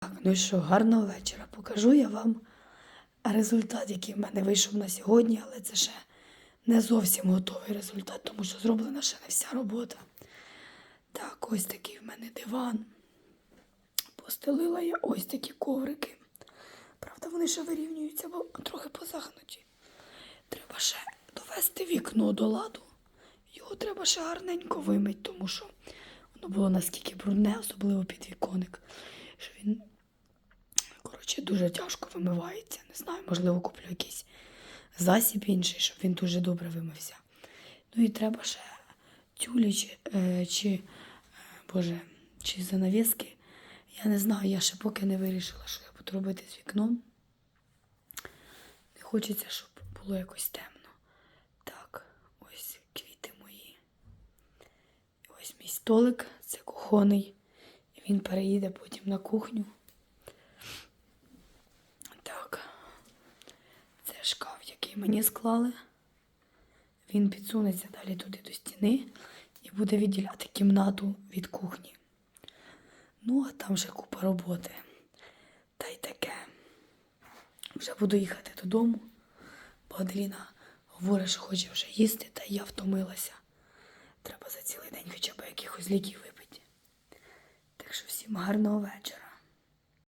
Так, ну що, гарного вечора. Покажу я вам результат, який в мене вийшов на сьогодні, але це ще не зовсім готовий результат, тому що зроблена ще не вся робота. Так, ось такий в мене диван. Постелила я ось такі коврики. Правда, вони ще вирівнюються, бо трохи позагнуті. Треба ще довести вікно до ладу. Його треба ще гарненько вимити, тому що воно було наскільки брудне, особливо під віконик, що він, коротше, дуже тяжко вимивається. Не знаю, можливо, куплю якийсь засіб інший, щоб він дуже добре вимився. Ну і треба ще тюлі чи, е, чи е, боже, чи занавіски. Я не знаю, я ще поки не вирішила, що я буду робити з вікном. Не хочеться, щоб було якось темно. Так, ось квіти мої. Ось мій столик, це кухонний. Він переїде потім на кухню. Так. Це шкаф, який мені склали. Він підсунеться далі туди до стіни і буде відділяти кімнату від кухні. Ну, а там ще купа роботи. Та й таке. Вже буду їхати додому, бо Аделіна говорить, що хоче вже їсти, та я втомилася. Треба за цілий день хоча б якихось ліків випити. Так що всім гарного вечора.